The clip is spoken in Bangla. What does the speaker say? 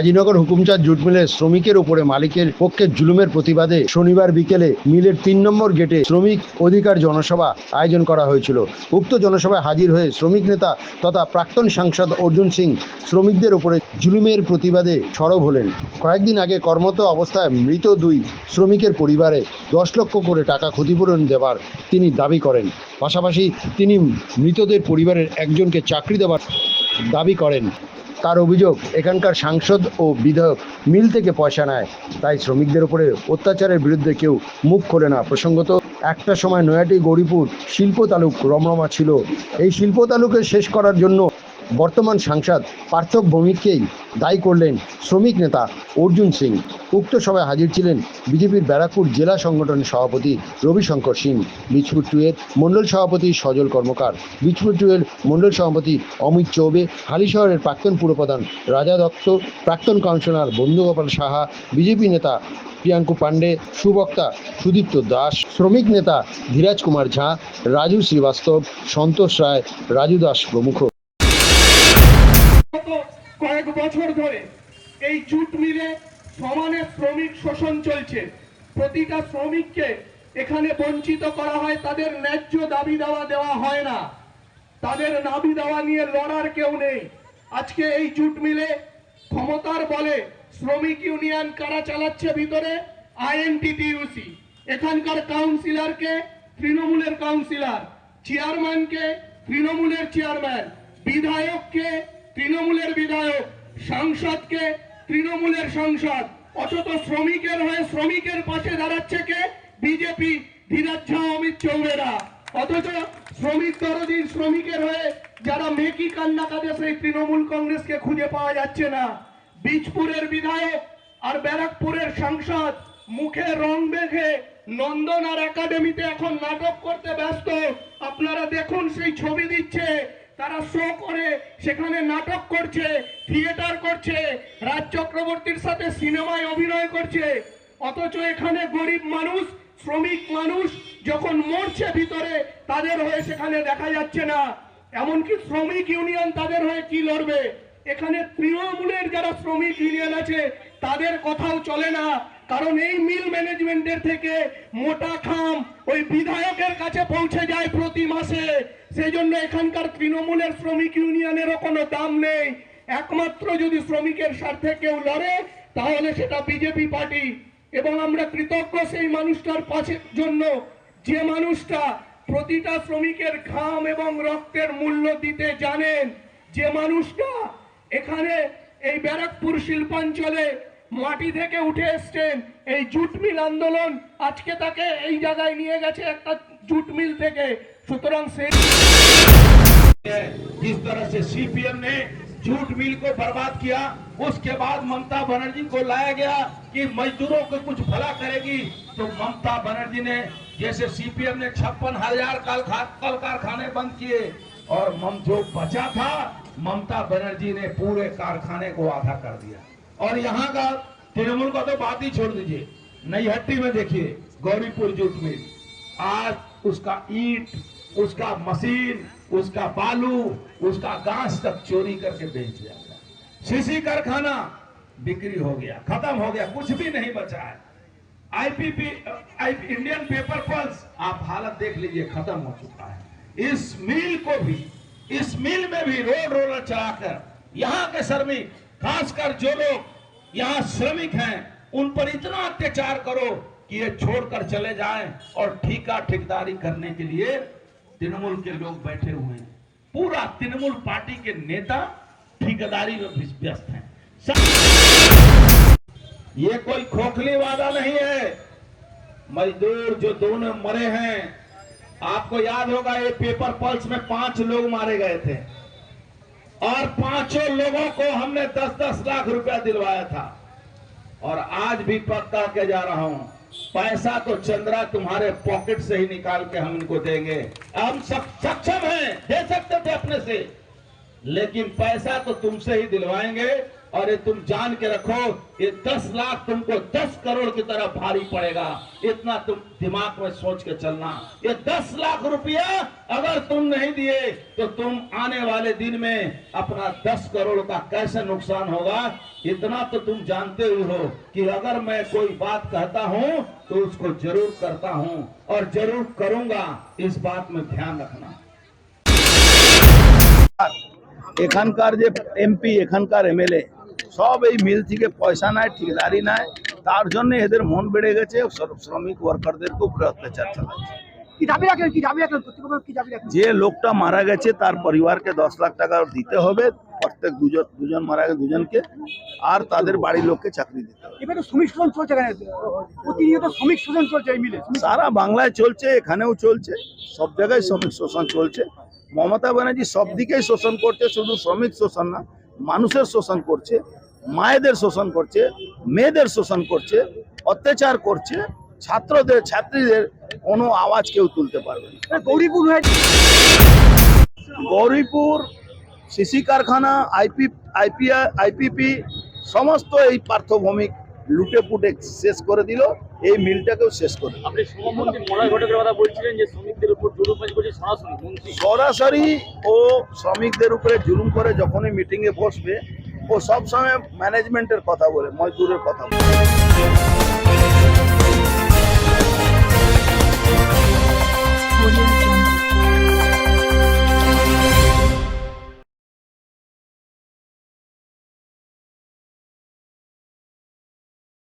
কাজীনগর হুকুমচাঁদ জুট মিলের শ্রমিকের উপরে মালিকের পক্ষে জুলুমের প্রতিবাদে শনিবার বিকেলে মিলের তিন নম্বর গেটে শ্রমিক অধিকার জনসভা আয়োজন করা হয়েছিল। উক্ত জনসভায় হাজির হয়ে শ্রমিক নেতা তথা প্রাক্তন সাংসদ অর্জুন সিং শ্রমিকদের উপরে জুলুমের প্রতিবাদে সরব হলেন। কয়েকদিন আগে কর্মরত অবস্থায় মৃত দুই শ্রমিকের পরিবারে দশ লক্ষ করে টাকা ক্ষতিপূরণ দেওয়ার তিনি দাবি করেন। পাশাপাশি তিনি মৃতদের পরিবারের একজনকে চাকরি দেওয়ার দাবি করেন। তার অভিযোগ, এখানকার সাংসদ ও বিধায়ক মিল থেকে পয়সা নেয়। তাই শ্রমিকদের উপরে অত্যাচারের বিরুদ্ধে কেউ মুখ খোলে না। প্রসঙ্গত, একটা সময় নয়াটি গৌরীপুর শিল্প তালুক রমরমা ছিল। এই শিল্প তালুকে শেষ করার জন্য বর্তমান সাংসদ পার্থক ভৌমিককেই দায়ী করলেন শ্রমিক নেতা অর্জুন সিং। উক্ত সভায় হাজির ছিলেন বিজেপির ব্যারাকপুর জেলা সংগঠনের সভাপতি রবিশঙ্কর সিং, বীজপুর টুয়ের মণ্ডল সভাপতি সজল কর্মকার, বীজপুর টুয়ের মণ্ডল সভাপতি অমিত চৌবে হালিশহরের প্রাক্তন পুরপ্রধান রাজা দত্ত, প্রাক্তন কাউন্সিলর বন্ধুগোপাল সাহা, বিজেপি নেতা প্রিয়াঙ্কু পাণ্ডে, সুবক্তা সুদীপ্ত দাস, শ্রমিক নেতা ধীরাজ কুমার ঝা, রাজু শ্রীবাস্তব, সন্তোষ রায়, রাজু দাস প্রমুখ। বছর ধরে এই জুট মিলে সমানে শ্রমিক শোষণ চলছে। প্রতিটা শ্রমিককে এখানে বঞ্চিত করা হয়, তাদের ন্যায্য দাবি দাওয়া দেওয়া হয় না। তাদের দাবি দাওয়া নিয়ে লড়ার কেউ নেই। আজকে এই জুট মিলে ক্ষমতার বলে শ্রমিক ইউনিয়ন কারা চালাচ্ছে ভিতরে? আইএনটিটিইউসি এখানকার কাউন্সিলরকে তৃণমূলের কাউন্সিলর, চেয়ারম্যানকে তৃণমূলের চেয়ারম্যান, বিধায়ককে তৃণমূলের বিধায়ক। সাংসদকে তৃণমূলের সাংসদ, অথচ শ্রমিকের হয়ে শ্রমিকের পাশে দাঁড়াচ্ছে কে? বিজেপি, ধীরাজ ঝা, অমিত চৌবেরা অথচ শ্রমিক দরদির শ্রমিকের হয়ে যারা মেকি কান্না কাঁদে, সেই তৃণমূল কংগ্রেসকে খুঁজে পাওয়া যাচ্ছে না। বীজপুরের বিধায়ক আর ব্যারাকপুরের সাংসদ মুখে রং বেঁধে নন্দন আর একাডেমিতে এখন নাটক করতে ব্যস্ত। আপনারা দেখুন সেই ছবি দিচ্ছে তারা শো করে, সেখানে নাটক করছে থিয়েটার করছে রাজ চক্রবর্তীর সাথে সিনেমায় অভিনয় করছে। অথচ এখানে গরিব মানুষ, শ্রমিক মানুষ যখন মরছে ভিতরে, তাদের হয়ে সেখানে দেখা যাচ্ছে না। এমনকি শ্রমিক ইউনিয়ন তাদের হয়ে কি লড়বে? এখানে তৃণমূলের যারা শ্রমিক ইউনিয়ন আছে, তাদের কথাও চলে না। কারণ এই মিল ম্যানেজমেন্টের থেকে মোটা খাম ওই বিধায়কের কাছে পৌঁছে যায় প্রতি মাসে। সেই জন্য এখানকার তৃণমূলের শ্রমিক ইউনিয়নেরও কোনো দাম নেই। একমাত্র যদি শ্রমিকের স্বার্থে কেউ লড়ে, তাহলে সেটা বিজেপি পার্টি। এবং আমরা কৃতজ্ঞ সেই মানুষটার পাশে জন্য। যে মানুষটা প্রতিটা শ্রমিকের ঘাম এবং রক্তের মূল্য দিতে জানেন। যে মানুষটা এখানে এই ব্যারাকপুর শিল্পাঞ্চলে মাটি থেকে উঠে এসছেন। এই জুট মিল আন্দোলন আজকে তাকে এই জায়গায় নিয়ে গেছে একটা জুট মিল থেকে। सुतरंग से जिस तरह से सीपीएम ने जूट मिल को बर्बाद किया, उसके बाद ममता बनर्जी को लाया गया कि मजदूरों को कुछ भला करेगी तो ममता बनर्जी ने जैसे सीपीएम ने छप्पन हज़ार कल कल कारखाने बंद किए, और मम, जो बचा था, ममता बनर्जी ने पूरे कारखाने को आधा कर दिया। और यहाँ का तृणमूल का तो बात ही छोड़ दीजिए नई हट्टी में देखिए, गौरीपुर जूट मिल। आज उसका ईट उसका मशीन उसका बालू उसका घास तक चोरी करके बेच दिया गया। सीसी कारखाना बिक्री हो गया खत्म हो गया कुछ भी नहीं बचा है। IPP I, Indian paper pulp आप हालत देख लीजिए खत्म हो चुका है। इस मिल को भी इस मिल में भी रोड रोलर चलाकर यहाँ के श्रमिक खासकर जो लोग यहाँ श्रमिक हैं उन पर इतना अत्याचार करो कि ये छोड़कर चले जाएँ और ठीका ठेकेदारी करने के लिए तृणमूल के लोग बैठे हुए हैं। पूरा तृणमूल पार्टी के नेता ठेकेदारी में व्यस्त हैं। ये कोई खोखली वादा नहीं है। मजदूर जो दोनों मरे हैं, आपको याद होगा ये पेपर पल्स में पाँच लोग मारे गए थे। और पाँचों लोगों को हमने दस दस लाख रुपया दिलवाया था। और आज भी पक्का के जा रहा हूँ। पैसा तो चंद्रा तुम्हारे पॉकेट से ही निकाल के हम इनको देंगे। हम सब सक्षम हैं, दे सकते थे अपने से। लेकिन पैसा तो तुमसे ही दिलवाएँगे। और ये तुम जान के रखो ये दस लाख तुमको दस करोड़ की तरह भारी पड़ेगा इतना तुम दिमाग में सोच के चलना ये दस लाख रुपया अगर तुम नहीं दिए तो तुम आने वाले दिन में अपना दस करोड़ का कैसे नुकसान होगा इतना तो तुम जानते ही हो कि अगर मैं कोई बात कहता हूँ तो उसको जरूर करता हूँ और जरूर करूंगा इस बात में ध्यान रखना এখানকার যে এমপি এখানকার এমএলএ সব এই মিল থেকে পয়সা নেয় ঠিকাদারি নেয় তার জন্য এদের মন বেড়ে গেছে শ্রমিক ওয়ার্কারদের উপরে অত্যাচার চালাচ্ছে। যে লোকটা মারা গেছে তার পরিবারকে দশ লাখ টাকা দিতে হবে প্রত্যেক দুজন দুজন মারা গেছে দুজনকে আর তাদের বাড়ির লোককে চাকরি দিতে হবে। শ্রমিক শোষণ চলছে প্রতিনিয়ত শ্রমিক শোষণ চলছে মিলে। সারা বাংলায় চলছে এখানেও চলছে সব জায়গায় শ্রমিক শোষণ চলছে। মমতা ব্যানার্জি সব দিকেই শোষণ করছে শুধু শ্রমিক শোষণ না মানুষের শোষণ করছে। মায়েদের শোষণ করছে মেয়েদের শোষণ করছে অত্যাচার করছে ছাত্রদের ছাত্রীদের কোনো আওয়াজ কেউ তুলতে পারবে না। গৌরীপুর গৌরীপুর সিসি কারখানা আইপি আইপিআই আইপিপি সমস্ত এই পার্থভূমিক লুটে পুটে শেষ করে দিল এই মিলটাকেও শেষ করে দিল। আপনি শুভমন্ত্রী মলয় ঘটকের কথা বলছিলেন যে শ্রমিকদের উপর জুলুমবাজি করছে সরাসরি সরাসরি ও শ্রমিকদের উপরে জুলুম করে যখনই মিটিংয়ে বসবে ও সবসময় ম্যানেজমেন্টের কথা বলে মজদুরের কথা বলে।